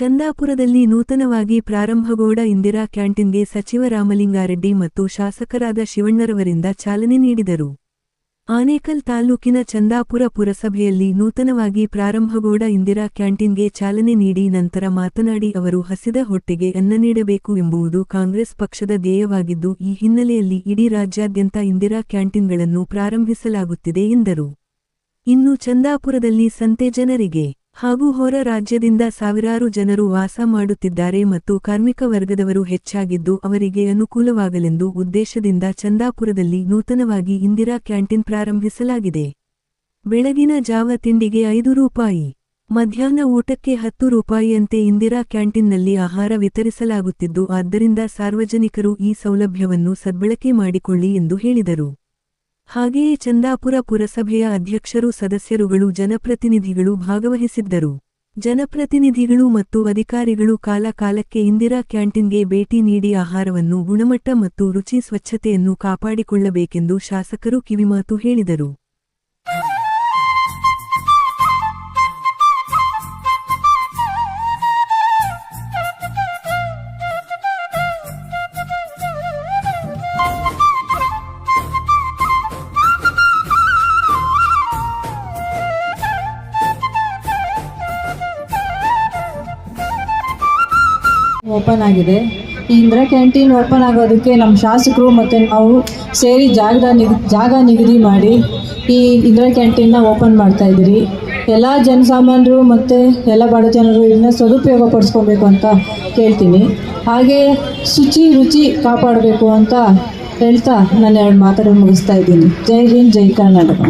ಚಂದಾಪುರದಲ್ಲಿ ನೂತನವಾಗಿ ಪ್ರಾರಂಭಗೌಡ ಇಂದಿರಾ ಕ್ಯಾಂಟೀನ್ಗೆ ಸಚಿವ ರಾಮಲಿಂಗಾರೆಡ್ಡಿ ಮತ್ತು ಶಾಸಕರಾದ ಶಿವಣ್ಣರವರಿಂದ ಚಾಲನೆ ನೀಡಿದರು. ಆನೇಕಲ್ ತಾಲೂಕಿನ ಚಂದಾಪುರ ಪುರಸಭೆಯಲ್ಲಿ ನೂತನವಾಗಿ ಪ್ರಾರಂಭಗೌಡ ಇಂದಿರಾ ಕ್ಯಾಂಟೀನ್ಗೆ ಚಾಲನೆ ನೀಡಿ ನಂತರ ಮಾತನಾಡಿ ಅವರು ಹಸಿದ ಹೊಟ್ಟೆಗೆ ಅನ್ನ ನೀಡಬೇಕು ಎಂಬುವುದು ಕಾಂಗ್ರೆಸ್ ಪಕ್ಷದ ಧ್ಯೇಯವಾಗಿದ್ದು, ಈ ಹಿನ್ನೆಲೆಯಲ್ಲಿ ಇಡೀ ರಾಜ್ಯಾದ್ಯಂತ ಇಂದಿರಾ ಕ್ಯಾಂಟೀನ್ಗಳನ್ನು ಪ್ರಾರಂಭಿಸಲಾಗುತ್ತಿದೆ ಎಂದರು. ಇನ್ನು ಚಂದಾಪುರದಲ್ಲಿ ಸಂತೆ ಜನರಿಗೆ ಹಾಗೂ ಹೊರ ರಾಜ್ಯದಿಂದ ಸಾವಿರಾರು ಜನರು ವಾಸ ಮಾಡುತ್ತಿದ್ದಾರೆ ಮತ್ತು ಕಾರ್ಮಿಕ ವರ್ಗದವರು ಹೆಚ್ಚಾಗಿದ್ದು ಅವರಿಗೆ ಅನುಕೂಲವಾಗಲೆಂದು ಉದ್ದೇಶದಿಂದ ಚಂದಾಪುರದಲ್ಲಿ ನೂತನವಾಗಿ ಇಂದಿರಾ ಕ್ಯಾಂಟೀನ್ ಪ್ರಾರಂಭಿಸಲಾಗಿದೆ. ಬೆಳಗಿನ ಜಾವ ತಿಂಡಿಗೆ ಐದು ರೂಪಾಯಿ, ಮಧ್ಯಾಹ್ನ ಊಟಕ್ಕೆ ಹತ್ತು ರೂಪಾಯಿಯಂತೆ ಇಂದಿರಾ ಕ್ಯಾಂಟೀನ್ನಲ್ಲಿ ಆಹಾರ ವಿತರಿಸಲಾಗುತ್ತಿದ್ದು, ಆದ್ದರಿಂದ ಸಾರ್ವಜನಿಕರು ಈ ಸೌಲಭ್ಯವನ್ನು ಸದ್ಬಳಕೆ ಮಾಡಿಕೊಳ್ಳಿ ಎಂದು ಹೇಳಿದರು. ಹಾಗೆಯೇ ಚಂದಾಪುರ ಪುರಸಭೆಯ ಅಧ್ಯಕ್ಷರು, ಸದಸ್ಯರುಗಳು, ಜನಪ್ರತಿನಿಧಿಗಳು ಭಾಗವಹಿಸಿದ್ದರು. ಜನಪ್ರತಿನಿಧಿಗಳು ಮತ್ತು ಅಧಿಕಾರಿಗಳು ಕಾಲಕಾಲಕ್ಕೆ ಇಂದಿರಾ ಕ್ಯಾಂಟೀನ್ಗೆ ಭೇಟಿ ನೀಡಿ ಆಹಾರವನ್ನು, ಗುಣಮಟ್ಟ ಮತ್ತು ರುಚಿ ಸ್ವಚ್ಛತೆಯನ್ನು ಕಾಪಾಡಿಕೊಳ್ಳಬೇಕೆಂದು ಶಾಸಕರು ಕಿವಿಮಾತು ಹೇಳಿದರು. ಓಪನ್ ಆಗಿದೆ. ಈ ಇಂದಿರಾ ಕ್ಯಾಂಟೀನ್ ಓಪನ್ ಆಗೋದಕ್ಕೆ ನಮ್ಮ ಶಾಸಕರು ಮತ್ತು ನಾವು ಸೇರಿ ಜಾಗದ ಜಾಗ ನಿಗದಿ ಮಾಡಿ ಈ ಇಂದಿರಾ ಕ್ಯಾಂಟೀನ್ನ ಓಪನ್ ಮಾಡ್ತಾ ಇದ್ದೀರಿ. ಎಲ್ಲ ಜನಸಾಮಾನ್ಯರು ಮತ್ತು ಎಲ್ಲ ಬಡ ಜನರು ಇದನ್ನ ಸದುಪಯೋಗ ಪಡಿಸ್ಕೊಬೇಕು ಅಂತ ಕೇಳ್ತೀನಿ. ಹಾಗೆ ಶುಚಿ ರುಚಿ ಕಾಪಾಡಬೇಕು ಅಂತ ಹೇಳ್ತಾ ನಾನು ಎರಡು ಮಾತನ್ನು ಮುಗಿಸ್ತಾ ಇದ್ದೀನಿ. ಜೈ ಹಿಂದ್, ಜೈ ಕರ್ನಾಟಕ.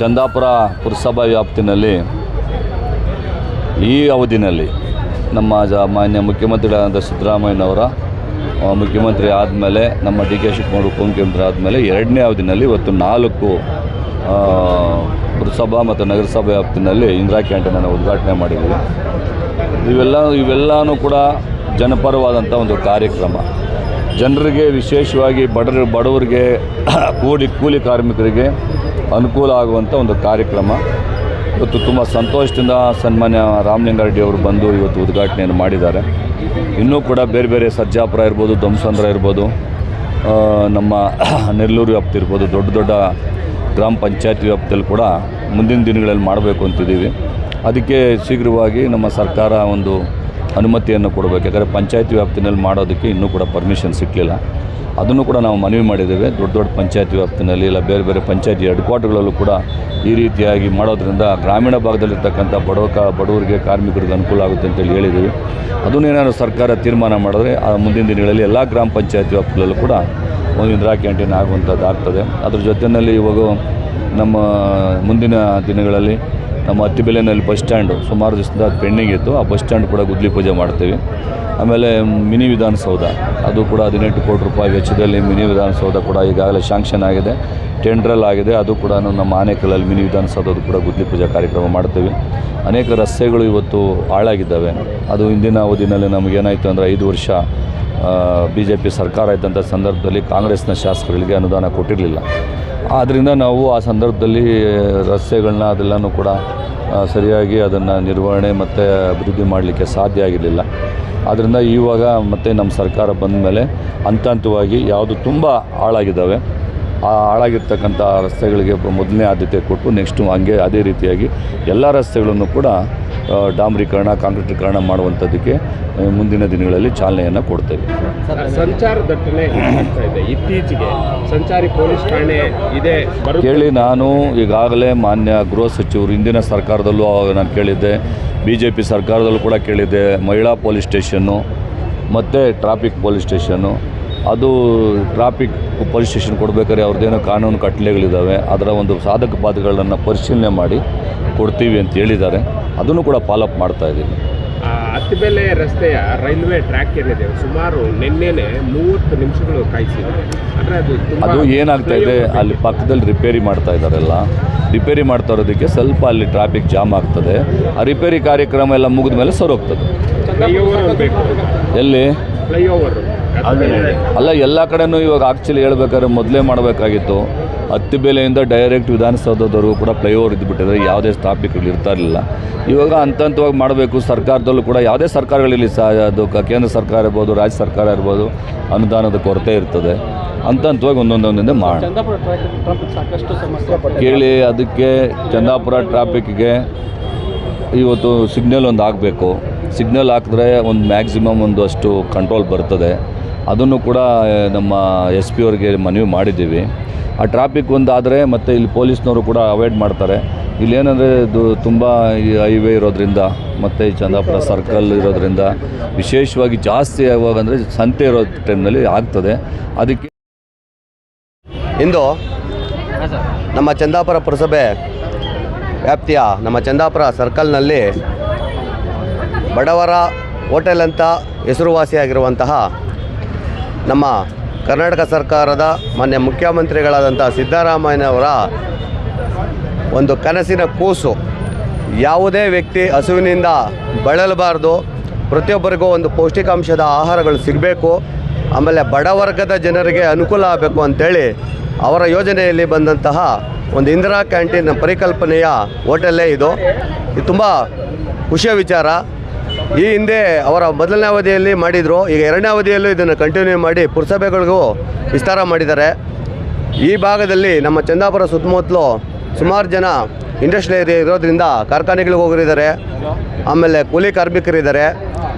ಚಂದಾಪುರ ಪುರಸಭಾ ವ್ಯಾಪ್ತಿನಲ್ಲಿ ಈ ಅವಧಿನಲ್ಲಿ ನಮ್ಮ ಜ ಮಾನ್ಯ ಮುಖ್ಯಮಂತ್ರಿಗಳಾದ ಸಿದ್ದರಾಮಯ್ಯನವರ ಮುಖ್ಯಮಂತ್ರಿ ಆದಮೇಲೆ, ನಮ್ಮ ಡಿ ಕೆ ಶಿವಕುಮಾರ್, ಉಪಮುಖ್ಯಮಂತ್ರಿ ಆದಮೇಲೆ ಎರಡನೇ ಅವಧಿನಲ್ಲಿ ಇವತ್ತು ನಾಲ್ಕು ಪುರಸಭಾ ಮತ್ತು ನಗರಸಭಾ ವ್ಯಾಪ್ತಿನಲ್ಲಿ ಇಂದಿರಾ ಕ್ಯಾಂಟೀನನ್ನು ಉದ್ಘಾಟನೆ ಮಾಡಿದ್ದೀವಿ ಇವೆಲ್ಲ, ಇವೆಲ್ಲನೂ ಕೂಡ ಜನಪರವಾದಂಥ ಒಂದು ಕಾರ್ಯಕ್ರಮ. ಜನರಿಗೆ ವಿಶೇಷವಾಗಿ ಬಡ ಬಡವರಿಗೆ, ಕೂಲಿ ಕೂಲಿ ಕಾರ್ಮಿಕರಿಗೆ ಅನುಕೂಲ ಆಗುವಂಥ ಒಂದು ಕಾರ್ಯಕ್ರಮ. ಇವತ್ತು ತುಂಬ ಸಂತೋಷದಿಂದ ಸನ್ಮಾನ್ಯ ರಾಮಲಿಂಗಾರೆಡ್ಡಿ ಅವರು ಬಂದು ಇವತ್ತು ಉದ್ಘಾಟನೆಯನ್ನು ಮಾಡಿದ್ದಾರೆ. ಇನ್ನೂ ಕೂಡ ಬೇರೆ ಬೇರೆ ಸಜ್ಜಾಪುರ ಇರ್ಬೋದು ಧ್ವಂಸಂದ್ರ ಇರ್ಬೋದು ನಮ್ಮ ನೆಲ್ಲೂರು ವ್ಯಾಪ್ತಿ ಇರ್ಬೋದು, ದೊಡ್ಡ ದೊಡ್ಡ ಗ್ರಾಮ ಪಂಚಾಯತ್ ವ್ಯಾಪ್ತಿಯಲ್ಲಿ ಕೂಡ ಮುಂದಿನ ದಿನಗಳಲ್ಲಿ ಮಾಡಬೇಕು ಅಂತಿದ್ದೀವಿ. ಅದಕ್ಕೆ ಶೀಘ್ರವಾಗಿ ನಮ್ಮ ಸರ್ಕಾರ ಒಂದು ಅನುಮತಿಯನ್ನು ಕೊಡಬೇಕು. ಯಾಕಂದರೆ ಪಂಚಾಯತಿ ವ್ಯಾಪ್ತಿನಲ್ಲಿ ಮಾಡೋದಕ್ಕೆ ಇನ್ನೂ ಕೂಡ ಪರ್ಮಿಷನ್ ಸಿಕ್ಕಲಿಲ್ಲ ಅದನ್ನು ಕೂಡ ನಾವು ಮನವಿ ಮಾಡಿದ್ದೇವೆ. ದೊಡ್ಡ ದೊಡ್ಡ ಪಂಚಾಯತಿ ವ್ಯಾಪ್ತಿನಲ್ಲಿ ಇಲ್ಲ, ಬೇರೆ ಬೇರೆ ಪಂಚಾಯತಿ ಹೆಡ್ ಕ್ವಾರ್ಟರ್ಗಳಲ್ಲೂ ಕೂಡ ಈ ರೀತಿಯಾಗಿ ಮಾಡೋದ್ರಿಂದ ಗ್ರಾಮೀಣ ಭಾಗದಲ್ಲಿರ್ತಕ್ಕಂಥ ಬಡವ ಕ ಬಡವರಿಗೆ, ಕಾರ್ಮಿಕರಿಗೆ ಅನುಕೂಲ ಆಗುತ್ತೆ ಅಂತೇಳಿ ಹೇಳಿದ್ದೀವಿ. ಅದನ್ನೇನಾದ್ರು ಸರ್ಕಾರ ತೀರ್ಮಾನ ಮಾಡಿದ್ರೆ ಆ ಮುಂದಿನ ದಿನಗಳಲ್ಲಿ ಎಲ್ಲ ಗ್ರಾಮ ಪಂಚಾಯತಿ ವ್ಯಾಪ್ತಿಗಳಲ್ಲೂ ಕೂಡ ಒಂದು ಇಂದಿರಾ ಕ್ಯಾಂಟೀನ್ ಆಗುವಂಥದ್ದು ಆಗ್ತದೆ ಅದ್ರ ಜೊತೆಯಲ್ಲಿ ಇವಾಗ ನಮ್ಮ ಮುಂದಿನ ದಿನಗಳಲ್ಲಿ ನಮ್ಮ ಅತ್ತಿಬೆಲೆಯಲ್ಲಿ ಬಸ್ ಸ್ಟ್ಯಾಂಡು ಸುಮಾರು ದಿವಸದಿಂದ ಅದು ಪೆಂಡಿಂಗ್ ಇತ್ತು. ಆ ಬಸ್ ಸ್ಟ್ಯಾಂಡ್ ಕೂಡ ಗುದ್ಲಿ ಪೂಜೆ ಮಾಡ್ತೀವಿ. ಆಮೇಲೆ ಮಿನಿ ವಿಧಾನಸೌಧ, ಅದು ಕೂಡ ಹದಿನೆಂಟು ಕೋಟಿ ರೂಪಾಯಿ ವೆಚ್ಚದಲ್ಲಿ ಮಿನಿ ವಿಧಾನಸೌಧ ಕೂಡ ಈಗಾಗಲೇ ಶಾಂಕ್ಷನ್ ಆಗಿದೆ, ಟೆಂಡ್ರಲ್ ಆಗಿದೆ. ಅದು ಕೂಡ ನಮ್ಮ ಆನೆಕಲಲ್ಲಿ ಮಿನಿ ವಿಧಾನಸೌಧದ್ದು ಕೂಡ ಗುದ್ಲಿ ಪೂಜೆ ಕಾರ್ಯಕ್ರಮ ಮಾಡ್ತೀವಿ. ಅನೇಕ ರಸ್ತೆಗಳು ಇವತ್ತು ಹಾಳಾಗಿದ್ದಾವೆ. ಅದು ಇಂದಿನ ಅವಧಿನಲ್ಲಿ ನಮಗೇನಾಯಿತು ಅಂದರೆ ಐದು ವರ್ಷ ಬಿ ಜೆ ಪಿ ಸರ್ಕಾರ ಇದ್ದಂಥ ಸಂದರ್ಭದಲ್ಲಿ ಕಾಂಗ್ರೆಸ್ನ ಶಾಸಕರಿಗೆ ಅನುದಾನ ಕೊಟ್ಟಿರಲಿಲ್ಲ. ಆದ್ದರಿಂದ ನಾವು ಆ ಸಂದರ್ಭದಲ್ಲಿ ರಸ್ತೆಗಳನ್ನ ಅದೆಲ್ಲನೂ ಕೂಡ ಸರಿಯಾಗಿ ಅದನ್ನು ನಿರ್ವಹಣೆ ಮತ್ತು ಅಭಿವೃದ್ಧಿ ಮಾಡಲಿಕ್ಕೆ ಸಾಧ್ಯ ಆಗಿರಲಿಲ್ಲ. ಆದ್ದರಿಂದ ಇವಾಗ ಮತ್ತೆ ನಮ್ಮ ಸರ್ಕಾರ ಬಂದ ಮೇಲೆ ಹಂತ ಹಂತವಾಗಿ ಯಾವುದು ತುಂಬ ಹಾಳಾಗಿದ್ದಾವೆ. ಆ ಹಾಳಾಗಿರ್ತಕ್ಕಂಥ ರಸ್ತೆಗಳಿಗೆ ಮೊದಲನೇ ಆದ್ಯತೆ ಕೊಟ್ಟು ನೆಕ್ಸ್ಟು ಹಂಗೆ ಅದೇ ರೀತಿಯಾಗಿ ಎಲ್ಲ ರಸ್ತೆಗಳನ್ನು ಕೂಡ ಡಾಂಬರೀಕರಣ ಕಾಂಕ್ರೀಟೀಕರಣ ಮಾಡುವಂಥದ್ದಕ್ಕೆ ಮುಂದಿನ ದಿನಗಳಲ್ಲಿ ಚಾಲನೆಯನ್ನು ಕೊಡ್ತೇವೆ. ಸಂಚಾರ ದಟ್ಟಣೆ ಇದೆ. ಇತ್ತೀಚೆಗೆ ಸಂಚಾರಿ ಪೊಲೀಸ್ ಠಾಣೆ ಇದೆ ಕೇಳಿ ನಾನು ಈಗಾಗಲೇ ಮಾನ್ಯ ಗೃಹ ಸಚಿವರು ಹಿಂದಿನ ಸರ್ಕಾರದಲ್ಲೂ ಆವಾಗ ನಾನು ಕೇಳಿದ್ದೆ ಬಿ ಜೆ ಪಿ ಸರ್ಕಾರದಲ್ಲೂ ಕೂಡ ಕೇಳಿದ್ದೆ ಮಹಿಳಾ ಪೊಲೀಸ್ ಸ್ಟೇಷನ್ನು ಮತ್ತು ಟ್ರಾಫಿಕ್ ಪೊಲೀಸ್ ಸ್ಟೇಷನ್ನು. ಅದು ಟ್ರಾಫಿಕ್ ಪೊಲೀಸ್ ಸ್ಟೇಷನ್ ಕೊಡಬೇಕಾದ್ರೆ ಅವ್ರದ್ದೇನೋ ಕಾನೂನು ಕಟ್ಟಲೆಗಳಿದ್ದಾವೆ ಅದರ ಒಂದು ಸಾಧಕ ಬಾಧಗಳನ್ನು ಪರಿಶೀಲನೆ ಮಾಡಿ ಕೊಡ್ತೀವಿ ಅಂತ ಹೇಳಿದ್ದಾರೆ. ಅದನ್ನು ಕೂಡ ಫಾಲೋಅಪ್ ಮಾಡ್ತಾ ಇದ್ದೀನಿ. ಆ, ಅತ್ತಿಬೆಲೆ ರಸ್ತೆಯ ರೈಲ್ವೆ ಟ್ರ್ಯಾಕ್ ಏನಿದೆ ಸುಮಾರು ನಿನ್ನೆನೆ ಮೂವತ್ತು ನಿಮಿಷಗಳು ಕಾಯಿಸಿದೆ. ಅಂದ್ರೆ ಅದು ಅದು ಏನಾಗ್ತಾ ಇದೆ ಅಲ್ಲಿ ಪಕ್ಕದಲ್ಲಿ ರಿಪೇರಿ ಮಾಡ್ತಾ ಇದ್ದಾರೆಲ್ಲ ರಿಪೇರಿ ಮಾಡ್ತಾ ಇರೋದಕ್ಕೆ ಸ್ವಲ್ಪ ಅಲ್ಲಿ ಟ್ರಾಫಿಕ್ ಜಾಮ್ ಆಗ್ತದೆ. ಆ ರಿಪೇರಿ ಕಾರ್ಯಕ್ರಮ ಎಲ್ಲ ಮುಗಿದ ಮೇಲೆ ಸರೋಗ್ತದೆ ಎಲ್ಲಿ? ಫ್ಲೈಓವರ್ ಅಲ್ಲ ಎಲ್ಲ ಕಡೆನೂ ಇವಾಗ ಆ್ಯಕ್ಚುಲಿ ಹೇಳ್ಬೇಕಾದ್ರೆ ಮೊದಲೇ ಮಾಡಬೇಕಾಗಿತ್ತು. ಹತ್ತಿ ಬೆಲೆಯಿಂದ ಡೈರೆಕ್ಟ್ ವಿಧಾನಸೌಧದವರೆಗೂ ಕೂಡ ಫ್ಲೈಓವರ್ ಇದ್ದುಬಿಟ್ಟಿದ್ರೆ ಯಾವುದೇ ಸ್ಥಾಪಿಕಗಳು ಇರ್ತಾ ಇರಲಿಲ್ಲ. ಇವಾಗ ಹಂತ ಹಂತವಾಗಿ ಮಾಡಬೇಕು. ಸರ್ಕಾರದಲ್ಲೂ ಕೂಡ ಯಾವುದೇ ಸರ್ಕಾರಗಳಿರಲಿ ಸಹ ಅದು ಕೇಂದ್ರ ಸರ್ಕಾರ ಇರ್ಬೋದು ರಾಜ್ಯ ಸರ್ಕಾರ ಇರ್ಬೋದು ಅನುದಾನದ ಕೊರತೆ ಇರ್ತದೆ. ಹಂತ ಹಂತವಾಗಿ ಒಂದೊಂದೊಂದಿಂದ ಮಾಡಿ ಕೇಳಿ ಅದಕ್ಕೆ ಚಂದಾಪುರ ಟ್ರಾಫಿಕ್ಗೆ ಇವತ್ತು ಸಿಗ್ನಲ್ ಒಂದು ಆಗಬೇಕು ಸಿಗ್ನಲ್ ಹಾಕಿದ್ರೆ ಒಂದು ಮ್ಯಾಕ್ಸಿಮಮ್ ಒಂದು ಅಷ್ಟು ಕಂಟ್ರೋಲ್ ಬರ್ತದೆ. ಅದನ್ನು ಕೂಡ ನಮ್ಮ ಎಸ್ ಪಿ ಅವ್ರಿಗೆ ಮನವಿ ಮಾಡಿದ್ದೀವಿ. ಆ ಟ್ರಾಫಿಕ್ ಒಂದಾದರೆ ಮತ್ತು ಇಲ್ಲಿ ಪೊಲೀಸ್ನವರು ಕೂಡ ಅವಾಯ್ಡ್ ಮಾಡ್ತಾರೆ. ಇಲ್ಲಿ ಏನಂದರೆ ಇದು ತುಂಬ ಹೈವೇ ಇರೋದ್ರಿಂದ, ಮತ್ತು ಚಂದಾಪುರ ಸರ್ಕಲ್ ಇರೋದ್ರಿಂದ ವಿಶೇಷವಾಗಿ ಜಾಸ್ತಿ ಆಗುವಾಗಂದರೆ ಸಂತೆ ಇರೋ ಟೈಮ್ನಲ್ಲಿ ಆಗ್ತದೆ. ಅದಕ್ಕೆ ಇಂದು ನಮ್ಮ ಚಂದಾಪುರ ಪುರಸಭೆ ವ್ಯಾಪ್ತಿಯ ನಮ್ಮ ಚಂದಾಪುರ ಸರ್ಕಲ್ನಲ್ಲಿ ಬಡವರ ಹೋಟೆಲ್ ಅಂತ ಹೆಸರುವಾಸಿಯಾಗಿರುವಂತಹ ನಮ್ಮ ಕರ್ನಾಟಕ ಸರ್ಕಾರದ ಮಾನ್ಯ ಮುಖ್ಯಮಂತ್ರಿಗಳಾದಂಥ ಸಿದ್ದರಾಮಯ್ಯನವರ ಒಂದು ಕನಸಿನ ಕೂಸು. ಯಾವುದೇ ವ್ಯಕ್ತಿ ಹಸುವಿನಿಂದ ಬಳಲಬಾರ್ದು. ಪ್ರತಿಯೊಬ್ಬರಿಗೂ ಒಂದು ಪೌಷ್ಟಿಕಾಂಶದ ಆಹಾರಗಳು ಸಿಗಬೇಕು. ಆಮೇಲೆ ಬಡವರ್ಗದ ಜನರಿಗೆ ಅನುಕೂಲ ಆಗಬೇಕು ಅಂಥೇಳಿ ಅವರ ಯೋಜನೆಯಲ್ಲಿ ಬಂದಂತಹ ಒಂದು ಇಂದಿರಾ ಕ್ಯಾಂಟೀನ್ ಪರಿಕಲ್ಪನೆಯ ಹೋಟೆಲ್ಲೇ ಇದು. ಇದು ತುಂಬ ಖುಷಿಯ ವಿಚಾರ. ಈ ಹಿಂದೆ ಅವರ ಮೊದಲನೇ ಅವಧಿಯಲ್ಲಿ ಮಾಡಿದರು. ಈಗ ಎರಡನೇ ಅವಧಿಯಲ್ಲೂ ಇದನ್ನು ಕಂಟಿನ್ಯೂ ಮಾಡಿ ಪುರಸಭೆಗಳಿಗೂ ವಿಸ್ತಾರ ಮಾಡಿದ್ದಾರೆ. ಈ ಭಾಗದಲ್ಲಿ ನಮ್ಮ ಚಂದಾಪುರ ಸುತ್ತಮುತ್ತಲು ಸುಮಾರು ಜನ ಇಂಡಸ್ಟ್ರಿ ಏರಿಯಾ ಇರೋದ್ರಿಂದ ಕಾರ್ಖಾನೆಗಳಿಗೆ ಹೋಗಿರಿದ್ದಾರೆ. ಆಮೇಲೆ ಕೂಲಿ ಕಾರ್ಮಿಕರಿದ್ದಾರೆ,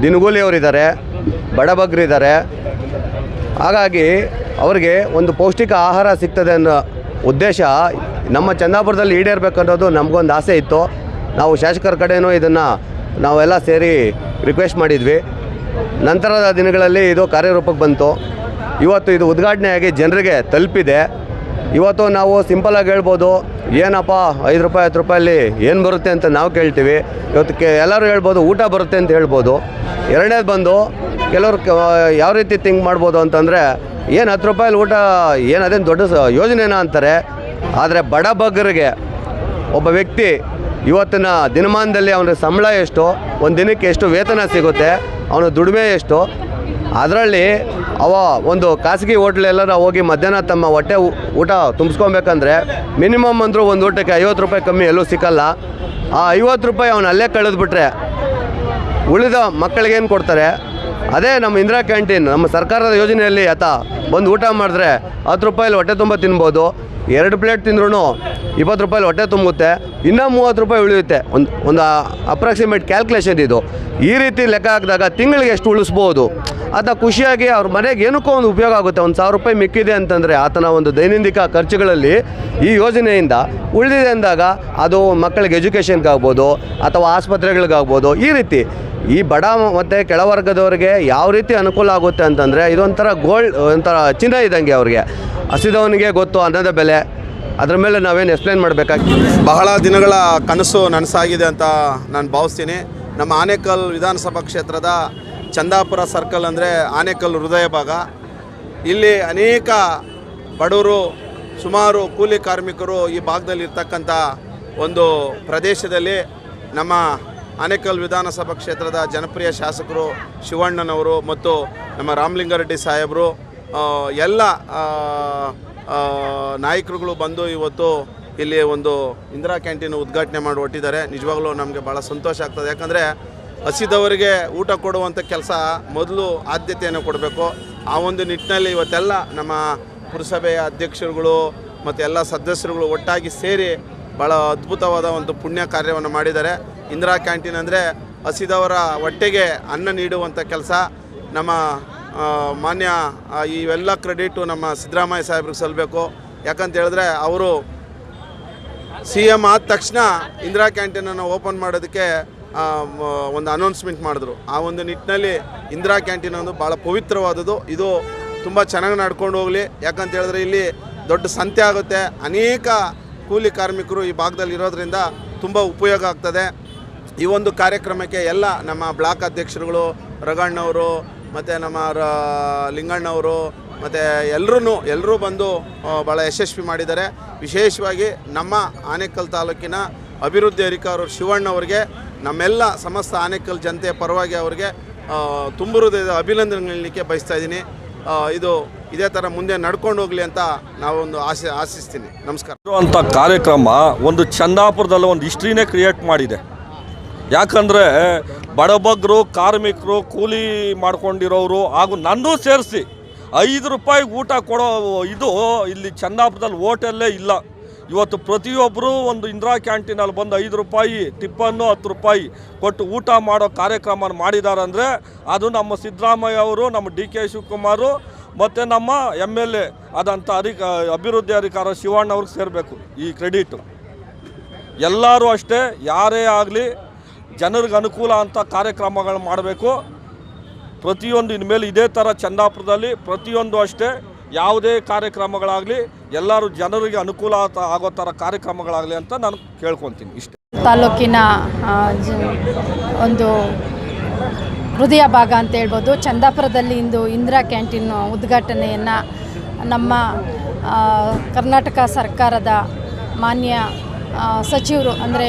ದಿನಗೂಲಿಯವರಿದ್ದಾರೆ ಬಡಬಗ್ರಿದ್ದಾರೆ ಹಾಗಾಗಿ ಅವರಿಗೆ ಒಂದು ಪೌಷ್ಟಿಕ ಆಹಾರ ಸಿಗ್ತದೆ ಅನ್ನೋ ಉದ್ದೇಶ ನಮ್ಮ ಚಂದಾಪುರದಲ್ಲಿ ಈಡೇರಬೇಕನ್ನೋದು ನಮಗೊಂದು ಆಸೆ ಇತ್ತು. ನಾವು ಶಾಸಕರ ಕಡೆಯೂ ಇದನ್ನು ನಾವೆಲ್ಲ ಸೇರಿ ರಿಕ್ವೆಸ್ಟ್ ಮಾಡಿದ್ವಿ. ನಂತರದ ದಿನಗಳಲ್ಲಿ ಇದು ಕಾರ್ಯರೂಪಕ್ಕೆ ಬಂತು. ಇವತ್ತು ಇದು ಉದ್ಘಾಟನೆಯಾಗಿ ಜನರಿಗೆ ತಲುಪಿದೆ. ಇವತ್ತು ನಾವು ಸಿಂಪಲಾಗಿ ಹೇಳ್ಬೋದು, ಏನಪ್ಪ ಐದು ರೂಪಾಯಿ, ಹತ್ತು ರೂಪಾಯಲ್ಲಿ ಏನು ಬರುತ್ತೆ ಅಂತ ನಾವು ಕೇಳ್ತೀವಿ. ಇವತ್ತು ಎಲ್ಲರೂ ಹೇಳ್ಬೋದು, ಊಟ ಬರುತ್ತೆ ಅಂತ ಹೇಳ್ಬೋದು. ಎರಡನೇದು ಬಂದು, ಕೆಲವರು ಯಾವ ರೀತಿ ತಿಂಕ್ ಮಾಡ್ಬೋದು ಅಂತಂದರೆ, ಏನು ಹತ್ತು ರೂಪಾಯಲ್ಲಿ ಊಟ, ಏನು ಅದೇನು ದೊಡ್ಡ ಯೋಜನೆನಾ ಅಂತಾರೆ. ಆದರೆ ಬಡ ಬಗ್ಗರಿಗೆ ಒಬ್ಬ ವ್ಯಕ್ತಿ ಇವತ್ತಿನ ದಿನಮಾನದಲ್ಲಿ ಅವನ ಸಂಬಳ ಎಷ್ಟು, ಒಂದು ದಿನಕ್ಕೆ ಎಷ್ಟು ವೇತನ ಸಿಗುತ್ತೆ, ಅವನ ದುಡಿಮೆ ಎಷ್ಟು, ಅದರಲ್ಲಿ ಅವ ಒಂದು ಖಾಸಗಿ ಹೋಟ್ಲೆಲ್ಲ ಹೋಗಿ ಮಧ್ಯಾಹ್ನ ತಮ್ಮ ಹೊಟ್ಟೆ ಊಟ ತುಂಬಿಸ್ಕೊಬೇಕಂದ್ರೆ ಮಿನಿಮಮ್ ಅಂದರೂ ಒಂದು ಊಟಕ್ಕೆ ಐವತ್ತು ರೂಪಾಯಿ ಕಮ್ಮಿ ಎಲ್ಲೂ ಸಿಕ್ಕಲ್ಲ. ಆ ಐವತ್ತು ರೂಪಾಯಿ ಅವನು ಅಲ್ಲೇ ಕಳೆದ್ಬಿಟ್ರೆ ಉಳಿದ ಮಕ್ಕಳಿಗೇನು ಕೊಡ್ತಾರೆ? ಅದೇ ನಮ್ಮ ಇಂದಿರಾ ಕ್ಯಾಂಟೀನ್, ನಮ್ಮ ಸರ್ಕಾರದ ಯೋಜನೆಯಲ್ಲಿ ಆತ ಬಂದು ಊಟ ಮಾಡಿದ್ರೆ ಹತ್ತು ರೂಪಾಯಲ್ಲಿ ಹೊಟ್ಟೆ ತುಂಬ ತಿನ್ಬೋದು. ಎರಡು ಪ್ಲೇಟ್ ತಿಂದ್ರೂ ಇಪ್ಪತ್ತು ರೂಪಾಯಿ ಹೊಟ್ಟೆ ತುಂಬುತ್ತೆ, ಇನ್ನೂ ಮೂವತ್ತು ರೂಪಾಯಿ ಉಳಿಯುತ್ತೆ. ಒಂದು ಒಂದು ಅಪ್ರಾಕ್ಸಿಮೇಟ್ ಕ್ಯಾಲ್ಕುಲೇಷನ್ ಇದು. ಈ ರೀತಿ ಲೆಕ್ಕ ಹಾಕಿದಾಗ ತಿಂಗಳಿಗೆ ಎಷ್ಟು ಉಳಿಸ್ಬೋದು? ಆತ ಖುಷಿಯಾಗಿ ಅವ್ರ ಮನೆಗೆ ಏನಕ್ಕೋ ಒಂದು ಉಪಯೋಗ ಆಗುತ್ತೆ. ಒಂದು ಸಾವಿರ ರೂಪಾಯಿ ಮಿಕ್ಕಿದೆ ಅಂತಂದರೆ ಆತನ ಒಂದು ದೈನಂದಿಕ ಖರ್ಚುಗಳಲ್ಲಿ ಈ ಯೋಜನೆಯಿಂದ ಉಳಿದಿದೆ ಅಂದಾಗ ಅದು ಮಕ್ಕಳಿಗೆ ಎಜುಕೇಷನ್ಗಾಗ್ಬೋದು ಅಥವಾ ಆಸ್ಪತ್ರೆಗಳಿಗಾಗ್ಬೋದು. ಈ ರೀತಿ ಈ ಬಡ ಮತ್ತು ಕೆಳವರ್ಗದವರಿಗೆ ಯಾವ ರೀತಿ ಅನುಕೂಲ ಆಗುತ್ತೆ ಅಂತಂದರೆ ಇದೊಂಥರ ಗೋಲ್ಡ್ ಒಂಥರ ಚಿನ್ನ ಇದ್ದಂಗೆ ಅವ್ರಿಗೆ. ಹಸಿದವನಿಗೆ ಗೊತ್ತು ಅನ್ನದ ಬೆಲೆ. ಅದ್ರ ಮೇಲೆ ನಾವೇನು ಎಕ್ಸ್ಪ್ಲೈನ್ ಮಾಡಬೇಕಾಗಿ ಬಹಳ ದಿನಗಳ ಕನಸು ನನಸಾಗಿದೆ ಅಂತ ನಾನು ಭಾವಿಸ್ತೀನಿ. ನಮ್ಮ ಆನೇಕಲ್ ವಿಧಾನಸಭಾ ಕ್ಷೇತ್ರದ ಚಂದಾಪುರ ಸರ್ಕಲ್ ಅಂದರೆ ಆನೇಕಲ್ ಹೃದಯ ಭಾಗ. ಇಲ್ಲಿ ಅನೇಕ ಬಡವರು, ಸುಮಾರು ಕೂಲಿ ಕಾರ್ಮಿಕರು ಈ ಭಾಗದಲ್ಲಿ ಇರ್ತಕ್ಕಂಥ ಒಂದು ಪ್ರದೇಶದಲ್ಲಿ ನಮ್ಮ ಆನೇಕಲ್ ವಿಧಾನಸಭಾ ಕ್ಷೇತ್ರದ ಜನಪ್ರಿಯ ಶಾಸಕರು ಶಿವಣ್ಣನವರು ಮತ್ತು ನಮ್ಮ ರಾಮಲಿಂಗಾರೆಡ್ಡಿ ಸಾಹೇಬರು ಎಲ್ಲ ನಾಯಕರುಗಳು ಬಂದು ಇವತ್ತು ಇಲ್ಲಿ ಒಂದು ಇಂದಿರಾ ಕ್ಯಾಂಟೀನ್ ಉದ್ಘಾಟನೆ ಮಾಡಿ ಹೊಟ್ಟಿದ್ದಾರೆ ನಿಜವಾಗ್ಲೂ ನಮಗೆ ಭಾಳ ಸಂತೋಷ ಆಗ್ತದೆ. ಯಾಕಂದರೆ ಹಸಿದವರಿಗೆ ಊಟ ಕೊಡುವಂಥ ಕೆಲಸ ಮೊದಲು ಆದ್ಯತೆಯನ್ನು ಕೊಡಬೇಕು. ಆ ಒಂದು ನಿಟ್ಟಿನಲ್ಲಿ ಇವತ್ತೆಲ್ಲ ನಮ್ಮ ಪುರಸಭೆಯ ಅಧ್ಯಕ್ಷರುಗಳು ಮತ್ತು ಎಲ್ಲ ಸದಸ್ಯರುಗಳು ಒಟ್ಟಾಗಿ ಸೇರಿ ಭಾಳ ಅದ್ಭುತವಾದ ಒಂದು ಪುಣ್ಯ ಕಾರ್ಯವನ್ನು ಮಾಡಿದ್ದಾರೆ. ಇಂದಿರಾ ಕ್ಯಾಂಟೀನ್ ಅಂದರೆ ಹಸಿದವರ ಹೊಟ್ಟೆಗೆ ಅನ್ನ ನೀಡುವಂಥ ಕೆಲಸ. ನಮ್ಮ ಮಾನ್ಯ ಇವೆಲ್ಲ ಕ್ರೆಡಿಟು ನಮ್ಮ ಸಿದ್ದರಾಮಯ್ಯ ಸಾಹೇಬ್ರಿಗೆ ಸಲ್ಲಬೇಕು ಯಾಕಂತ ಹೇಳಿದ್ರೆ ಅವರು ಸಿ ಎಂ ಆದ ತಕ್ಷಣ ಇಂದಿರಾ ಕ್ಯಾಂಟೀನನ್ನು ಓಪನ್ ಮಾಡೋದಕ್ಕೆ ಒಂದು ಅನೌನ್ಸ್ಮೆಂಟ್ ಮಾಡಿದ್ರು. ಆ ಒಂದು ನಿಟ್ಟಿನಲ್ಲಿ ಇಂದಿರಾ ಕ್ಯಾಂಟೀನ್ ಒಂದು ಭಾಳ ಪವಿತ್ರವಾದದ್ದು. ಇದು ತುಂಬ ಚೆನ್ನಾಗಿ ನಡ್ಕೊಂಡು ಹೋಗಲಿ. ಯಾಕಂತ ಹೇಳಿದ್ರೆ ಇಲ್ಲಿ ದೊಡ್ಡ ಸಂತೆ ಆಗುತ್ತೆ. ಅನೇಕ ಕೂಲಿ ಕಾರ್ಮಿಕರು ಈ ಭಾಗದಲ್ಲಿ ಇರೋದ್ರಿಂದ ತುಂಬ ಉಪಯೋಗ ಆಗ್ತದೆ. ಈ ಒಂದು ಕಾರ್ಯಕ್ರಮಕ್ಕೆ ಎಲ್ಲ ನಮ್ಮ ಬ್ಲಾಕ್ ಅಧ್ಯಕ್ಷರುಗಳು, ರಗಣ್ಣವರು, ಮತ್ತು ನಮ್ಮ ರ, ಲಿಂಗಣ್ಣವರು, ಮತ್ತು ಎಲ್ಲರೂ ಎಲ್ಲರೂ ಬಂದು ಭಾಳ ಯಶಸ್ವಿ ಮಾಡಿದ್ದಾರೆ. ವಿಶೇಷವಾಗಿ ನಮ್ಮ ಆನೇಕಲ್ ತಾಲೂಕಿನ ಅಭಿವೃದ್ಧಿ ಅಧಿಕಾರಿ ಶಿವಣ್ಣವ್ರಿಗೆ ನಮ್ಮೆಲ್ಲ ಸಮಸ್ತ ಆನೇಕಲ್ ಜನತೆಯ ಪರವಾಗಿ ಅವರಿಗೆ ತುಂಬ ಹೃದಯದ ಅಭಿನಂದನೆಗಳಕ್ಕೆ ಬಯಸ್ತಾ ಇದ್ದೀನಿ. ಇದು ಇದೇ ಥರ ಮುಂದೆ ನಡ್ಕೊಂಡು ಹೋಗಲಿ ಅಂತ ನಾವೊಂದು ಆಸೆ ಆಶಿಸ್ತೀನಿ. ನಮಸ್ಕಾರ. ಇರುವಂಥ ಕಾರ್ಯಕ್ರಮ ಒಂದು ಚಂದಾಪುರದಲ್ಲಿ ಒಂದು ಹಿಸ್ಟ್ರಿನೇ ಕ್ರಿಯೇಟ್ ಮಾಡಿದೆ. ಯಾಕಂದರೆ ಬಡಬಗ್ರು, ಕಾರ್ಮಿಕರು, ಕೂಲಿ ಮಾಡ್ಕೊಂಡಿರೋರು ಹಾಗೂ ನನ್ನೂ ಸೇರಿಸಿ ಐದು ರೂಪಾಯಿ ಊಟ ಕೊಡೋ ಇದು ಇಲ್ಲಿ ಚಂದಾಪುರದಲ್ಲಿ ಹೋಟೆಲ್ಲೇ ಇಲ್ಲ. ಇವತ್ತು ಪ್ರತಿಯೊಬ್ಬರು ಒಂದು ಇಂದಿರಾ ಕ್ಯಾಂಟೀನಲ್ಲಿ ಬಂದು ಐದು ರೂಪಾಯಿ ಟಿಪ್ಪನ್ನು ಹತ್ತು ರೂಪಾಯಿ ಕೊಟ್ಟು ಊಟ ಮಾಡೋ ಕಾರ್ಯಕ್ರಮ ಮಾಡಿದ್ದಾರೆ ಅಂದರೆ ಅದು ನಮ್ಮ ಸಿದ್ದರಾಮಯ್ಯ ಅವರು, ನಮ್ಮ ಡಿ ಕೆ ಶಿವಕುಮಾರು ಮತ್ತು ನಮ್ಮ ಎಂ ಎಲ್ ಎ ಆದಂಥ ಅಧಿಕ, ಅಭಿವೃದ್ಧಿ ಅಧಿಕಾರ ಶಿವಣ್ಣ ಅವ್ರಿಗೆ ಸೇರಬೇಕು ಈ ಕ್ರೆಡಿಟು. ಎಲ್ಲರೂ ಅಷ್ಟೇ, ಯಾರೇ ಆಗಲಿ ಜನರಿಗೆ ಅನುಕೂಲ ಅಂತ ಕಾರ್ಯಕ್ರಮಗಳು ಮಾಡಬೇಕು. ಪ್ರತಿಯೊಂದು ಇನ್ಮೇಲೆ ಇದೇ ಥರ ಚಂದಾಪುರದಲ್ಲಿ ಪ್ರತಿಯೊಂದು ಅಷ್ಟೇ, ಯಾವುದೇ ಕಾರ್ಯಕ್ರಮಗಳಾಗಲಿ ಎಲ್ಲರೂ ಜನರಿಗೆ ಅನುಕೂಲ ಆಗೋ ಥರ ಕಾರ್ಯಕ್ರಮಗಳಾಗಲಿ ಅಂತ ನಾನು ಕೇಳ್ಕೊತೀನಿ ಇಷ್ಟೇ. ತಾಲೂಕಿನ ಒಂದು ಹೃದಯ ಭಾಗ ಅಂತ ಹೇಳ್ಬೋದು. ಚಂದಾಪುರದಲ್ಲಿ ಇಂದು ಇಂದಿರಾ ಕ್ಯಾಂಟೀನ್ ಉದ್ಘಾಟನೆಯನ್ನು ನಮ್ಮ ಕರ್ನಾಟಕ ಸರ್ಕಾರದ ಮಾನ್ಯ ಸಚಿವರು ಅಂದರೆ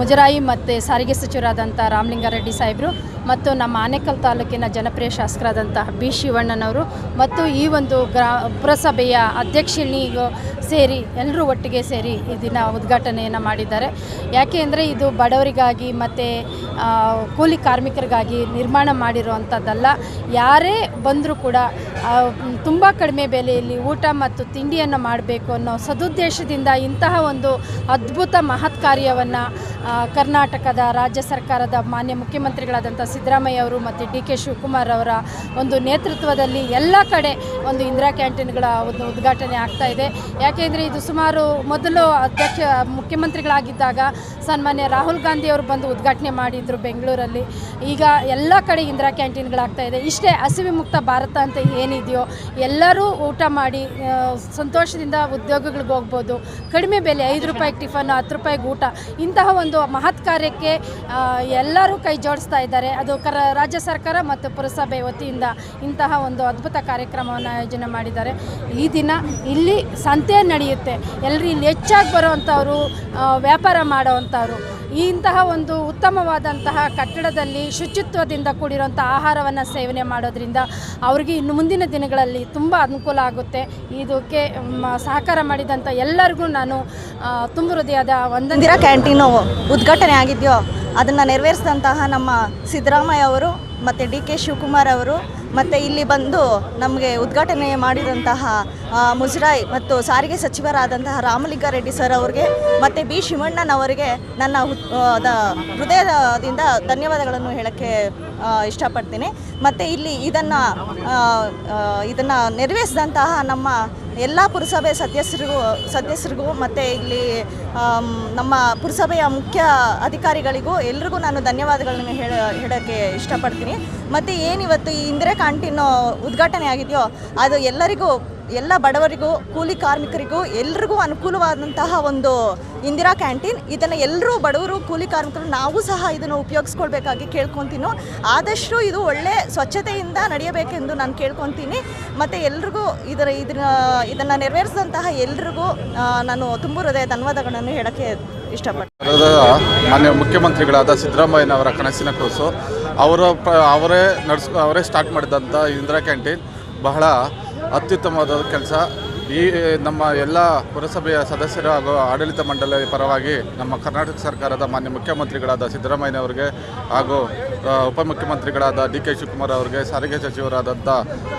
ಮುಜರಾಯಿ ಮತ್ತು ಸಾರಿಗೆ ಸಚಿವರಾದಂಥ ರಾಮಲಿಂಗಾರೆಡ್ಡಿ ಸಾಹೇಬರು ಮತ್ತು ನಮ್ಮ ಆನೇಕಲ್ ತಾಲೂಕಿನ ಜನಪ್ರಿಯ ಶಾಸಕರಾದಂತಹ ಬಿ ಶಿವಣ್ಣನವರು ಮತ್ತು ಈ ಒಂದು ಗ್ರಾ ಪುರಸಭೆಯ ಅಧ್ಯಕ್ಷಿಣಿಗೂ ಸೇರಿ ಎಲ್ಲರೂ ಒಟ್ಟಿಗೆ ಸೇರಿ ಈ ದಿನ ಉದ್ಘಾಟನೆಯನ್ನು ಮಾಡಿದ್ದಾರೆ. ಯಾಕೆ ಅಂದರೆ ಇದು ಬಡವರಿಗಾಗಿ ಮತ್ತು ಕೂಲಿ ಕಾರ್ಮಿಕರಿಗಾಗಿ ನಿರ್ಮಾಣ ಮಾಡಿರುವಂಥದ್ದಲ್ಲ ಯಾರೇ ಬಂದರೂ ಕೂಡ ತುಂಬ ಕಡಿಮೆ ಬೆಲೆಯಲ್ಲಿ ಊಟ ಮತ್ತು ತಿಂಡಿಯನ್ನು ಮಾಡಬೇಕು ಅನ್ನೋ ಸದುದ್ದೇಶದಿಂದ ಇಂತಹ ಒಂದು ಅದ್ಭುತ ಮಹತ್ ಕಾರ್ಯವನ್ನು ಕರ್ನಾಟಕದ ರಾಜ್ಯ ಸರ್ಕಾರದ ಮಾನ್ಯ ಮುಖ್ಯಮಂತ್ರಿಗಳಾದಂಥ ಸಿದ್ದರಾಮಯ್ಯ ಅವರು ಮತ್ತು ಡಿ ಕೆ ಶಿವಕುಮಾರ್ ಅವರ ಒಂದು ನೇತೃತ್ವದಲ್ಲಿ ಎಲ್ಲ ಕಡೆ ಒಂದು ಇಂದಿರಾ ಕ್ಯಾಂಟೀನ್ಗಳ ಒಂದು ಉದ್ಘಾಟನೆ ಆಗ್ತಾ ಇದೆ. ಯಾಕೆಂದರೆ ಇದು ಸುಮಾರು ಮೊದಲು ಅಧ್ಯಕ್ಷ, ಮುಖ್ಯಮಂತ್ರಿಗಳಾಗಿದ್ದಾಗ ಸನ್ಮಾನ್ಯ ರಾಹುಲ್ ಗಾಂಧಿ ಅವರು ಬಂದು ಉದ್ಘಾಟನೆ ಮಾಡಿದರು ಬೆಂಗಳೂರಲ್ಲಿ. ಈಗ ಎಲ್ಲ ಕಡೆ ಇಂದಿರಾ ಕ್ಯಾಂಟೀನ್ಗಳಾಗ್ತಾ ಇದೆ. ಇಷ್ಟೇ ಹಸಿವಿ ಮುಕ್ತ ಭಾರತ ಅಂತ ಏನಿದೆಯೋ ಎಲ್ಲರೂ ಊಟ ಮಾಡಿ ಸಂತೋಷದಿಂದ ಉದ್ಯೋಗಗಳಿಗೆ ಹೋಗ್ಬೋದು. ಕಡಿಮೆ ಬೆಲೆ ಐದು ರೂಪಾಯಿಗೆ ಟಿಫನ್, ಹತ್ತು ರೂಪಾಯಿಗೆ ಊಟ ಇಂತಹ ಒಂದು ಮಹತ್ ಕಾರ್ಯಕ್ಕೆ ಎಲ್ಲರೂ ಕೈ ಜೋಡಿಸ್ತಾ ಇದ್ದಾರೆ. ಅದು ಕರ, ರಾಜ್ಯ ಸರ್ಕಾರ ಮತ್ತು ಪುರಸಭೆ ವತಿಯಿಂದ ಇಂತಹ ಒಂದು ಅದ್ಭುತ ಕಾರ್ಯಕ್ರಮವನ್ನು ಆಯೋಜನೆ ಮಾಡಿದ್ದಾರೆ. ಈ ದಿನ ಇಲ್ಲಿ ಸಂತೆ ನಡೆಯುತ್ತೆ. ಎಲ್ಲರೂ ಇಲ್ಲಿ ಹೆಚ್ಚಾಗಿ ಬರುವಂಥವ್ರು ವ್ಯಾಪಾರ ಮಾಡೋವಂಥವ್ರು. ಇಂತಹ ಒಂದು ಉತ್ತಮವಾದಂತಹ ಕಟ್ಟಡದಲ್ಲಿ ಶುಚಿತ್ವದಿಂದ ಕೂಡಿರುವಂಥ ಆಹಾರವನ್ನು ಸೇವನೆ ಮಾಡೋದ್ರಿಂದ ಅವರಿಗೆ ಇನ್ನು ಮುಂದಿನ ದಿನಗಳಲ್ಲಿ ತುಂಬ ಅನುಕೂಲ ಆಗುತ್ತೆ. ಇದಕ್ಕೆ ಸಹಕಾರ ಮಾಡಿದಂಥ ಎಲ್ಲರಿಗೂ ನಾನು ತುಂಬ ಹೃದಯದ ಒಂದೊಂದಿರ ಕ್ಯಾಂಟೀನು ಉದ್ಘಾಟನೆ ಆಗಿದೆಯೋ, ಅದನ್ನು ನೆರವೇರಿಸಿದಂತಹ ನಮ್ಮ ಸಿದ್ದರಾಮಯ್ಯ ಅವರು ಮತ್ತು ಡಿ ಕೆ ಶಿವಕುಮಾರ್ ಅವರು ಮತ್ತು ಇಲ್ಲಿ ಬಂದು ನಮಗೆ ಉದ್ಘಾಟನೆ ಮಾಡಿದಂತಹ ಮುಜರಾಯ್ ಮತ್ತು ಸಾರಿಗೆ ಸಚಿವರಾದಂತಹ ರಾಮಲಿಂಗಾರೆಡ್ಡಿ ಸರ್ ಅವರಿಗೆ, ಮತ್ತು ಬಿ ಶಿವಣ್ಣನವರಿಗೆ ನನ್ನ ಹೃದಯದಿಂದ ಧನ್ಯವಾದಗಳನ್ನು ಹೇಳೋಕ್ಕೆ ಇಷ್ಟಪಡ್ತೀನಿ. ಮತ್ತು ಇಲ್ಲಿ ಇದನ್ನು ಇದನ್ನು ನೆರವೇರಿಸಿದಂತಹ ನಮ್ಮ ಎಲ್ಲ ಪುರಸಭೆ ಸದಸ್ಯರಿಗೂ ಸದಸ್ಯರಿಗೂ ಮತ್ತು ಇಲ್ಲಿ ನಮ್ಮ ಪುರಸಭೆಯ ಮುಖ್ಯ ಅಧಿಕಾರಿಗಳಿಗೂ ಎಲ್ರಿಗೂ ನಾನು ಧನ್ಯವಾದಗಳನ್ನು ಹೇಳ, ಹೇಳೋಕ್ಕೆ ಇಷ್ಟಪಡ್ತೀನಿ. ಮತ್ತು ಏನಿವತ್ತು ಈ ಇಂದಿರಾ ಕ್ಯಾಂಟೀನು ಉದ್ಘಾಟನೆ ಆಗಿದೆಯೋ, ಅದು ಎಲ್ಲರಿಗೂ ಎಲ್ಲ ಬಡವರಿಗೂ, ಕೂಲಿ ಕಾರ್ಮಿಕರಿಗೂ ಎಲ್ರಿಗೂ ಅನುಕೂಲವಾದಂತಹ ಒಂದು ಇಂದಿರಾ ಕ್ಯಾಂಟೀನ್. ಇದನ್ನು ಎಲ್ಲರೂ ಬಡವರು, ಕೂಲಿ ಕಾರ್ಮಿಕರು ನಾವು ಸಹ ಇದನ್ನು ಉಪಯೋಗಿಸ್ಕೊಳ್ಬೇಕಾಗಿ ಕೇಳ್ಕೊತೀನಿ. ಆದಷ್ಟು ಇದು ಒಳ್ಳೆ ಸ್ವಚ್ಛತೆಯಿಂದ ನಡೆಯಬೇಕೆಂದು ನಾನು ಕೇಳ್ಕೊತೀನಿ. ಮತ್ತು ಎಲ್ರಿಗೂ ಇದರ ಇದನ್ನ ಇದನ್ನು ನೆರವೇರಿಸಿದಂತಹ ಎಲ್ರಿಗೂ ನಾನು ತುಂಬ ಹೃದಯ ಧನ್ಯವಾದಗಳನ್ನು ಹೇಳೋಕ್ಕೆ ಇಷ್ಟಪಡ್ತೀನಿ. ಮಾನ್ಯ ಮುಖ್ಯಮಂತ್ರಿಗಳಾದ ಸಿದ್ದರಾಮಯ್ಯನವರ ಕನಸಿನ ಕೂಸು. ಅವರ, ಅವರೇ ನಡೆಸ್, ಅವರೇ ಸ್ಟಾರ್ಟ್ ಮಾಡಿದಂಥ ಇಂದಿರಾ ಕ್ಯಾಂಟೀನ್ ಬಹಳ ಅತ್ಯುತ್ತಮವಾದ ಕೆಲಸ. ಈ, ನಮ್ಮ ಎಲ್ಲ ಪುರಸಭೆಯ ಸದಸ್ಯರು ಹಾಗೂ ಆಡಳಿತ ಮಂಡಳಿಯ ಪರವಾಗಿ ನಮ್ಮ ಕರ್ನಾಟಕ ಸರ್ಕಾರದ ಮಾನ್ಯ ಮುಖ್ಯಮಂತ್ರಿಗಳಾದ ಸಿದ್ದರಾಮಯ್ಯನವರಿಗೆ ಹಾಗೂ ಉಪಮುಖ್ಯಮಂತ್ರಿಗಳಾದ ಡಿ ಕೆ ಶಿವಕುಮಾರ್ ಅವರಿಗೆ, ಸಾರಿಗೆ ಸಚಿವರಾದಂಥ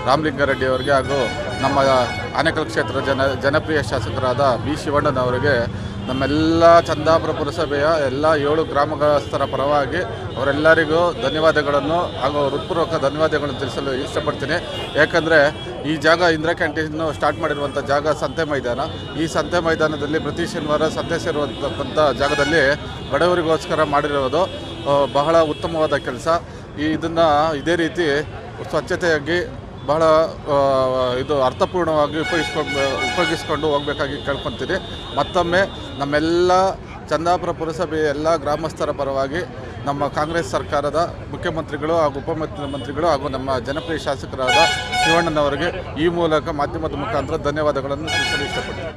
ರಾಮಲಿಂಗಾರೆಡ್ಡಿ ಅವರಿಗೆ ಹಾಗೂ ನಮ್ಮ ಆನೇಕಲ್ ಕ್ಷೇತ್ರದ ಜನ, ಜನಪ್ರಿಯ ಶಾಸಕರಾದ ಬಿ ಶಿವಣ್ಣನವರಿಗೆ ನಮ್ಮೆಲ್ಲ ಚಂದಾಪುರ ಪುರಸಭೆಯ ಎಲ್ಲ ಏಳು ಗ್ರಾಮಗಳಸ್ಥರ ಪರವಾಗಿ ಅವರೆಲ್ಲರಿಗೂ ಧನ್ಯವಾದಗಳನ್ನು ಹಾಗೂ ಹೃತ್ಪೂರ್ವಕ ಧನ್ಯವಾದಗಳನ್ನು ತಿಳಿಸಲು ಇಷ್ಟಪಡ್ತೀನಿ. ಯಾಕಂದರೆ ಈ ಜಾಗ ಇಂದಿರಾ ಕ್ಯಾಂಟೀನು ಸ್ಟಾರ್ಟ್ ಮಾಡಿರುವಂಥ ಜಾಗ ಸಂತೆ ಮೈದಾನ. ಈ ಸಂತೆ ಮೈದಾನದಲ್ಲಿ ಪ್ರತಿ ಶನಿವಾರ ಸಂತೆ ಸೇರುವಂತಕ್ಕಂಥ ಜಾಗದಲ್ಲಿ ಬಡವರಿಗೋಸ್ಕರ ಮಾಡಿರೋದು ಬಹಳ ಉತ್ತಮವಾದ ಕೆಲಸ. ಈ ಇದನ್ನು ಇದೇ ರೀತಿ ಸ್ವಚ್ಛತೆಯಾಗಿ ಬಹಳ ಇದು ಅರ್ಥಪೂರ್ಣವಾಗಿ ಉಪಯೋಗಿಸ್ಕೊಂಡು ಉಪಯೋಗಿಸ್ಕೊಂಡು ಹೋಗಬೇಕಾಗಿ ಕೇಳ್ಕೊತೀನಿ ಮತ್ತೊಮ್ಮೆ ನಮ್ಮೆಲ್ಲ ಚಂದಾಪುರ ಪುರಸಭೆಯ ಎಲ್ಲ ಗ್ರಾಮಸ್ಥರ ಪರವಾಗಿ ನಮ್ಮ ಕಾಂಗ್ರೆಸ್ ಸರ್ಕಾರದ ಮುಖ್ಯಮಂತ್ರಿಗಳು ಹಾಗೂ ಉಪಮುಖ್ಯಮಂತ್ರಿಗಳು ಹಾಗೂ ನಮ್ಮ ಜನಪ್ರಿಯ ಶಾಸಕರಾದ ಶಿವಣ್ಣನವರಿಗೆ ಈ ಮೂಲಕ ಮಾಧ್ಯಮದ ಮುಖಾಂತರ ಧನ್ಯವಾದಗಳನ್ನು ತಿಳಿಸಲು ಇಷ್ಟಪಡ್ತೀನಿ.